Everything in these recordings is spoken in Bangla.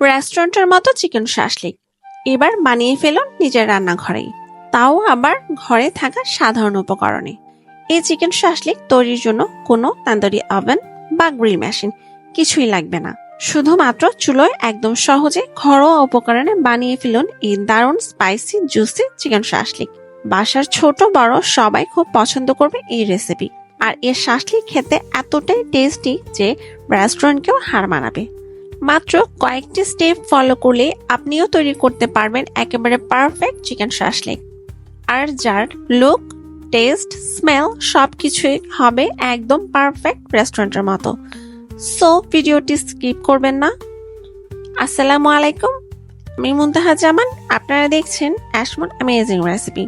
রেস্টুরেন্টের মতো চিকেন শাসলিক এবার বানিয়ে ফেলুন নিজের রান্নাঘরেই। তাও আবার ঘরে থাকা সাধারণ উপকরণে। এই চিকেন শাসলিক তৈরির জন্য কোনো তান্দুরি ওভেন বা গ্রিল মেশিন কিছুই লাগবে না। শুধুমাত্র চুলোয় একদম সহজে ঘরোয়া উপকরণে বানিয়ে ফেলুন এই দারুণ স্পাইসি জুসি চিকেন শাসলিক বাসার ছোট, বড় সবাই খুব পছন্দ করবে এই রেসিপি আর এর শাসলিক খেতে এতটাই টেস্টি যে রেস্টুরেন্টকেও হার মানাবে। মাত্র কয়েকটি স্টেপ ফলো করলে আপনিও তৈরি করতে পারবেন একেবারে পারফেক্ট চিকেন শাসলিক আর যার লুক টেস্ট স্মেল সব কিছুই হবে একদম পারফেক্ট রেস্টুরেন্টের মতো। সো ভিডিওটি স্কিপ করবেন না। আসসালামু আলাইকুম, আমি মুন্তাহা জামান। আপনারা দেখছেন অ্যাশমন অ্যামেজিং রেসিপি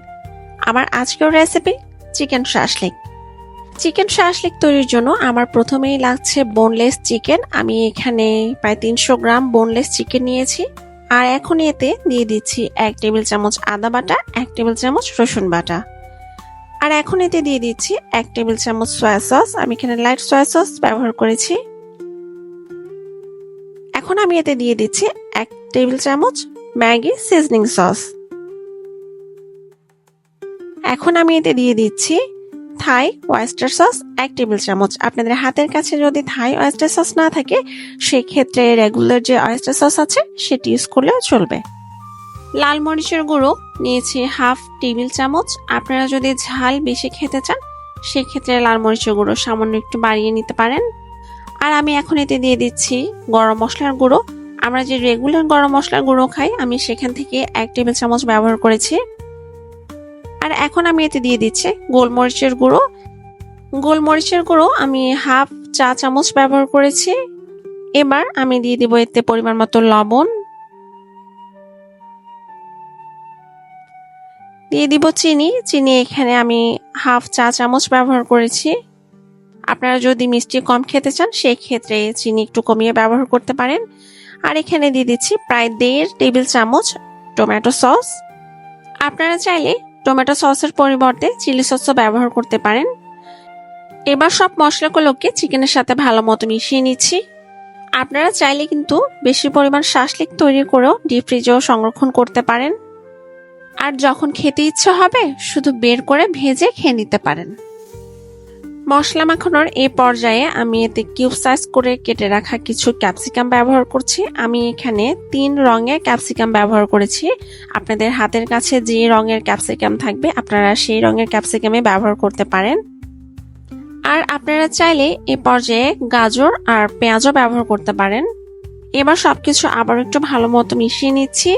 আমার আজকের recipe chicken shashlik chicken shashlik তৈরির জন্য আমার প্রথমেই লাগছে বোনলেস চিকেন আমি এখানে প্রায় তিনশো গ্রাম বোনলেস চিকেন নিয়েছি। আর এখন এতে দিয়ে দিচ্ছি এক টেবিল চামচ আদা বাটা, এক টেবিল চামচ রসুন বাটা। আর এখন এতে দিয়ে দিচ্ছি এক টেবিল চামচ সয়া সস আমি এখানে লাইট সয়া সস ব্যবহার করেছি। এখন আমি এতে দিয়ে দিচ্ছি এক টেবিল চামচ ম্যাগি সিজনিং সস। এখন আমি এতে দিয়ে দিচ্ছি থাই ওয়েস্টার সস এক টেবিল চামচ। আপনাদের হাতের কাছে যদি থাই ওয়েস্টার সস না থাকে, সেক্ষেত্রে রেগুলার যে ওয়েস্টার সস আছে, সেটি ইউজ করলেও চলবে। লাল মরিচের গুঁড়ো নিয়েছি হাফ টেবিল চামচ। আপনারা যদি ঝাল বেশি খেতে চান, সেক্ষেত্রে লাল মরিচের গুঁড়ো সামান্য একটু বাড়িয়ে নিতে পারেন। আর আমি এখন এতে দিয়ে দিচ্ছি গরম মশলার গুঁড়ো। আমরা যে রেগুলার গরম মশলার গুঁড়ো খাই, আমি সেখান থেকে এক টেবিল চামচ ব্যবহার করেছি আর এখন আমি এতে দিয়ে দিচ্ছি গোলমরিচের গুঁড়ো। গোলমরিচের গুঁড়ো আমি হাফ চা চামচ ব্যবহার করেছি। এবার আমি দিয়ে দিব এতে পরিমাণ মতো লবণ। দিয়ে দিব চিনি। চিনি এখানে আমি হাফ চা চামচ ব্যবহার করেছি। আপনারা যদি মিষ্টি কম খেতে চান সেই ক্ষেত্রে চিনি একটু কমিয়ে ব্যবহার করতে পারেন। আর এখানে দিয়ে দিচ্ছি প্রায় দেড় টেবিল চামচ টমেটো সস। আপনারা চাইলে টমেটো সসের পরিবর্তে চিলি সসও ব্যবহার করতে পারেন। এবার সব মশলাগুলোকে চিকেনের সাথে ভালো মতো মিশিয়ে নিচ্ছি। আপনারা চাইলে কিন্তু বেশি পরিমাণ শাসলিক তৈরি করেও ডিপ ফ্রিজেও সংরক্ষণ করতে পারেন। আর যখন খেতে ইচ্ছে হবে, শুধু বের করে ভেজে খেয়ে নিতে পারেন। মশলা মাখানোর এই পর্যায়ে আমি এতে কিউব সাইজ করে কেটে রাখা কিছু ক্যাপসিকাম ব্যবহার করছি। আমি এখানে তিন রঙে ক্যাপসিকাম ব্যবহার করেছি। আপনাদের হাতের কাছে যে রঙের ক্যাপসিকাম থাকবে, আপনারা সেই রঙের ক্যাপসিকামে ব্যবহার করতে পারেন। আর আপনারা চাইলে এ পর্যায়ে গাজর আর পেঁয়াজও ব্যবহার করতে পারেন। এবার সবকিছু আবার একটু ভালো মতো মিশিয়ে নিচ্ছি।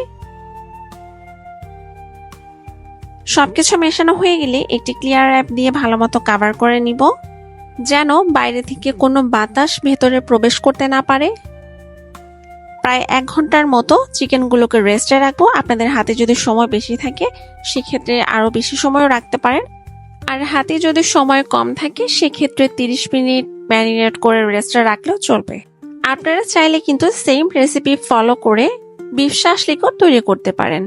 সবকিছু মেশানো হয়ে গেলে একটি ক্লিয়ার অ্যাপ দিয়ে ভালো মতো কাভার করে নিব, যেন বাইরে থেকে কোনো বাতাস ভেতরে প্রবেশ করতে না পারে। প্রায় এক ঘণ্টার মতো চিকেনগুলোকে রেস্টে রাখব। আপনাদের হাতে যদি সময় বেশি থাকে, সেক্ষেত্রে আরও বেশি সময়ও রাখতে পারেন। আর হাতে যদি সময় কম থাকে, সেক্ষেত্রে তিরিশ মিনিট ম্যারিনেট করে রেস্টে রাখলেও চলবে। আপনারা চাইলে কিন্তু সেম রেসিপি ফলো করে বিফ শাসলিকও তৈরি করতে পারেন।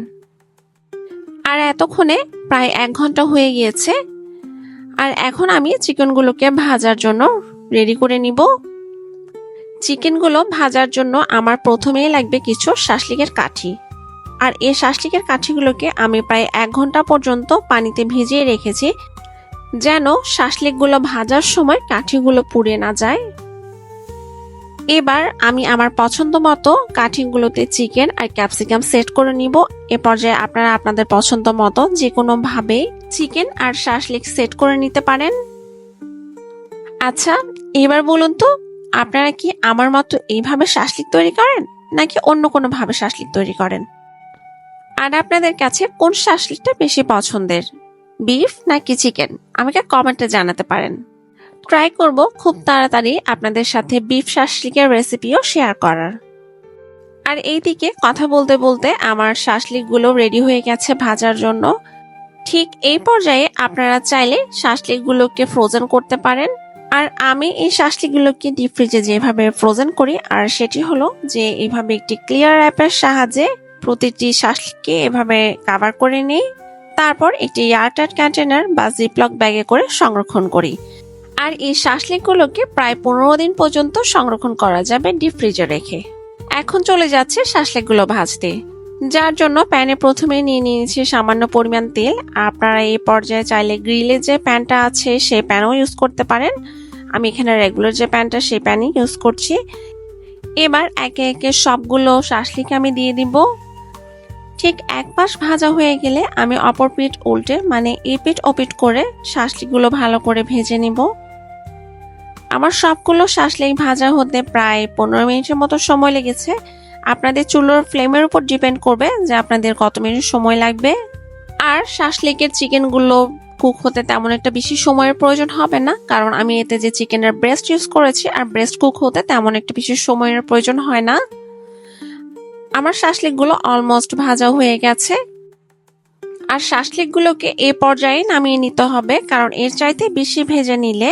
আর এতক্ষণে প্রায় এক ঘণ্টা হয়ে গিয়েছে। আর এখন আমি চিকেনগুলোকে ভাজার জন্য রেডি করে নিব। চিকেনগুলো ভাজার জন্য আমার প্রথমেই লাগবে কিছু শাসলিকের কাঠি। আর এই শাসলিকের কাঠিগুলোকে আমি প্রায় এক ঘণ্টা পর্যন্ত পানিতে ভিজিয়ে রেখেছি, যেন শাসলিকগুলো ভাজার সময় কাঠিগুলো পুড়ে না যায়। এবার আমি আমার পছন্দ মতো কাঠিগুলোতে চিকেন আর ক্যাপসিকাম সেট করে নিব। এ পর্যায়ে আপনারা আপনাদের পছন্দ মতো যে কোনো ভাবে চিকেন আর শাসলিক সেট করে নিতে পারেন। আচ্ছা এবার বলুন তো, আপনারা কি আমার মতো এইভাবে শাসলিক তৈরি করেন, নাকি অন্য কোনো ভাবে শাসলিক তৈরি করেন? আর আপনাদের কাছে কোন শাসলিকটা বেশি পছন্দের, বিফ নাকি চিকেন? আমাকে কমেন্টে জানাতে পারেন। ট্রাই করব খুব তাড়াতাড়ি আপনাদের সাথে বিফ শাসলিকের রেসিপিও শেয়ার করার। আর এইদিকে কথা বলতে বলতে আমার শাসলিকগুলো রেডি হয়ে গেছে ভাজার জন্য। ঠিক এই পর্যায়ে আপনারা চাইলে শাসলিকগুলোকে ফ্রোজেন করতে পারেন। আর আমি এই শাসলিকগুলোকে ডিপ ফ্রিজে যেভাবে ফ্রোজেন করি, আর সেটি হলো যে এইভাবে একটি ক্লিয়ার অ্যাপের সাহায্যে প্রতিটি শাসলিককে এভাবে কাভার করে নিই। তারপর একটি এয়ারটাইট কন্টেনার বা জিপলক ব্যাগে করে সংরক্ষণ করি। আর এই শাসলিকগুলোকে প্রায় পনেরো দিন পর্যন্ত সংরক্ষণ করা যাবে ডিপ ফ্রিজে রেখে। এখন চলে যাচ্ছে শাসলেকগুলো ভাজতে। যার জন্য প্যানে প্রথমে নিয়ে নিয়েছি সামান্য পরিমাণ তেল। আপনারা এই পর্যায়ে চাইলে গ্রিলে যে প্যানটা আছে সেই প্যানও ইউজ করতে পারেন। আমি এখানে রেগুলার যে প্যানটা, সেই প্যানই ইউজ করছি। এবার একে একে সবগুলো শাসলিক আমি দিয়ে দিব। ঠিক এক পাশ ভাজা হয়ে গেলে আমি অপর পিঠ উল্টে মানে এ পিঠ ওপিট করে শাসলিকগুলো ভালো করে ভেজে নিব। আমার সবগুলো শাসলিক ভাজা হতে প্রায় পনেরো মিনিটের মতো সময় লেগেছে। আপনাদের চুলোর ফ্লেমের উপর ডিপেন্ড করবে যে আপনাদের কত মিনিট সময় লাগবে। আর শাসলিকের চিকেনগুলো কুক হতে তেমন একটা বেশি সময়ের প্রয়োজন হবে না, কারণ আমি এতে যে চিকেনের ব্রেস্ট ইউজ করেছি আর ব্রেস্ট কুক হতে তেমন একটা বেশি সময়ের প্রয়োজন হয় না। আমার শাসলিকগুলো অলমোস্ট ভাজা হয়ে গেছে। আর শাসলিকগুলোকে এ পর্যায়ে নামিয়ে নিতে হবে, কারণ এর চাইতে বেশি ভেজে নিলে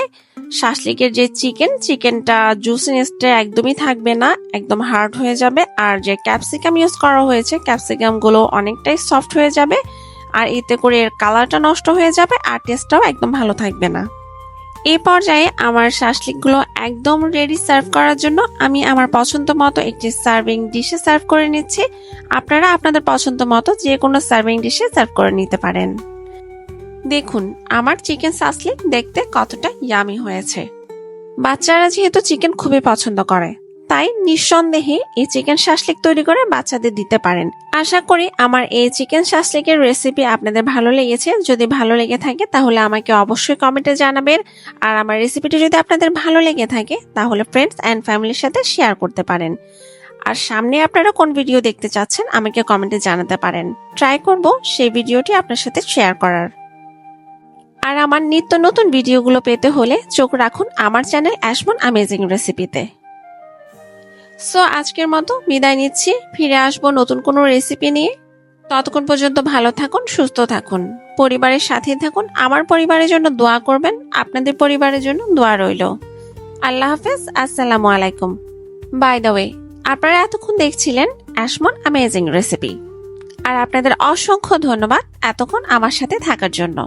শাসলিকের যে চিকেন, চিকেনটা জুসিনেসটা একদমই থাকবে না, একদম হার্ড হয়ে যাবে। আর যে ক্যাপসিকাম ইউজ করা হয়েছে ক্যাপসিকামগুলো অনেকটাই সফট হয়ে যাবে। আর এতে করে এর কালারটা নষ্ট হয়ে যাবে, আর টেস্টটাও একদম ভালো থাকবে না। এই পর্যায়ে আমার শাসলিকগুলো একদম রেডি সার্ভ করার জন্য আমি আমার পছন্দ মতো একটি সার্ভিং ডিশে সার্ভ করে নিচ্ছি। আপনারা আপনাদের পছন্দ মতো যে কোনো সার্ভিং ডিশে সার্ভ করে নিতে পারেন। দেখুন, আমার চিকেন সাসলিক দেখতে কতটা ইয়ামি হয়েছে। বাচ্চারা যেহেতু চিকেন খুবই পছন্দ করে, তাই নিঃসন্দেহে এই চিকেন শাসলিক তৈরি করে বাচ্চাদের দিতে পারেন। আশা করি আমার এই চিকেন শাসলিকের রেসিপি আপনাদের ভালো লেগেছে। যদি ভালো লেগে থাকে তাহলে আমাকে অবশ্যই কমেন্টে জানাবেন। আর আমার রেসিপিটি যদি আপনাদের ভালো লেগে থাকে, তাহলে ফ্রেন্ডস অ্যান্ড ফ্যামিলির সাথে শেয়ার করতে পারেন। আর সামনে আপনারা কোন ভিডিও দেখতে চাচ্ছেন, আমাকে কমেন্টে জানাতে পারেন। ট্রাই করব সেই ভিডিওটি আপনার সাথে শেয়ার করার। আর আমার নিত্য নতুন ভিডিওগুলো পেতে হলে চোখ রাখুন আমার চ্যানেল অ্যাশমন আমেজিং রেসিপিতে সো আজকের মতো বিদায় নিচ্ছি। ফিরে আসব নতুন কোনো রেসিপি নিয়ে। ততক্ষণ পর্যন্ত ভালো থাকুন, সুস্থ থাকুন। পরিবারের সাথে থাকুন। আমার পরিবারের জন্য দোয়া করবেন, আপনাদের পরিবারের জন্য দোয়া রইল। আল্লাহ হাফেজ, আসসালামু আলাইকুম। বাই দ্য ওয়ে আপনারা এতক্ষণ দেখছিলেন অ্যাশমন আমেজিং রেসিপি আর আপনাদের অসংখ্য ধন্যবাদ এতক্ষণ আমার সাথে থাকার জন্য।